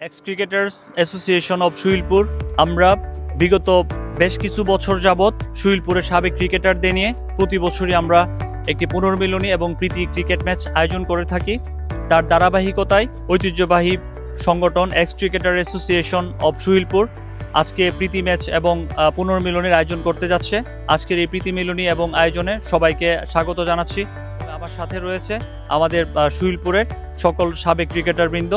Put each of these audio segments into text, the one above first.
Ex cricketers association of Shuilpur আমরা বিগত বেশ কিছু বছর যাবৎ শুইলপুরের সাবেক ক্রিকেটারদের নিয়ে প্রতি বছরই আমরা একটি পুনর্মিলনী এবং প্রীতি ক্রিকেট ম্যাচ আয়োজন করে থাকি। তার ধারাবাহিকতায় ঐতিহ্যবাহী সংগঠন ex cricketer association of Suilpur আজকে প্রীতি ম্যাচ এবং পুনর্মিলনীর আয়োজন করতে যাচ্ছে। আজকের এই প্রীতি মিলনী এবং আয়োজনে সবাইকে স্বাগত জানাচ্ছি। আমার সাথে রয়েছে আমাদের আহ, সুইলপুরের সকল সাবেক ক্রিকেটারবৃন্দ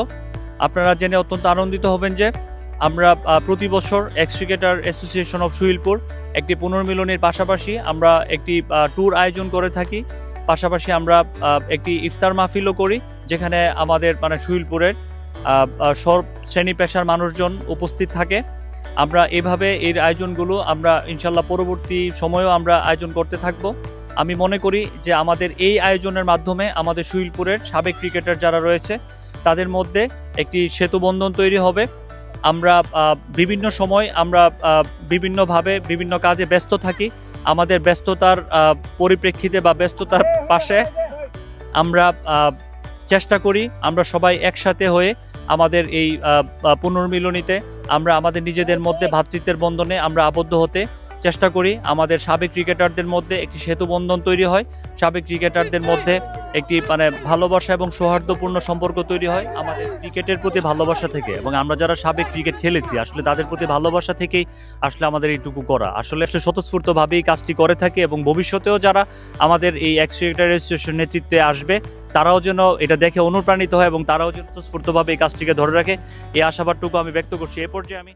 আপনারা জেনে অত্যন্ত আনন্দিত হবেন যে আমরা প্রতি বছর ex cricketer association of Suilpur একটি পুনর্মিলনের পাশাপাশি আমরা একটি ট্যুর আয়োজন করে থাকি। পাশাপাশি আমরা একটি ইফতার মাহফিলও করি যেখানে আমাদের মানে আহ, সব শ্রেণি পেশার মানুষজন উপস্থিত থাকে। আমরা এভাবে এর আয়োজনগুলো আমরা ইনশাল্লাহ পরবর্তী সময়েও আমরা আয়োজন করতে থাকব। আমি মনে করি যে আমাদের এই আয়োজনের মাধ্যমে আমাদের সুইলপুরের সাবেক ক্রিকেটার যারা রয়েছে তাদের মধ্যে একটি সেতুবন্ধন তৈরি হবে। আমরা বিভিন্ন সময় আমরা বিভিন্নভাবে বিভিন্ন কাজে ব্যস্ত থাকি। আমাদের ব্যস্ততার পরিপ্রেক্ষিতে বা ব্যস্ততার পাশে আমরা চেষ্টা করি আমরা সবাই একসাথে হয়ে আমাদের এই পুনর্মিলনীতে আমরা আমাদের নিজেদের মধ্যে ভ্রাতৃত্বের বন্ধনে আমরা আবদ্ধ হতে চেষ্টা করি আমাদের সাবেক ক্রিকেটারদের মধ্যে একটি সেতু বন্ধন তৈরি হয়। সাবেক ক্রিকেটারদের মধ্যে একটি মানে ভালোবাসা এবং সৌহার্দ্যপূর্ণ সম্পর্ক তৈরি হয় আমাদের ক্রিকেটের প্রতি ভালোবাসা থেকে এবং আমরা যারা সাবেক ক্রিকেট খেলেছি, আসলে তাদের প্রতি ভালোবাসা থেকেই আসলে আমাদের এইটুকু করা। আসলে আসলে স্বতঃস্ফূর্তভাবেই কাজটি করে থাকে এবং ভবিষ্যতেও যারা আমাদের এই এক্স ক্রিকেটার অ্যাসোসিয়েশন নেতৃত্বে আসবে, তারাও যেন এটা দেখে অনুপ্রাণিত হয় এবং তারাও যেন স্বতঃস্ফূর্তভাবে এই কাজটিকে ধরে রাখে। এই আশাবাদটুকু আমি ব্যক্ত করছি। এ পর্যায়ে আমি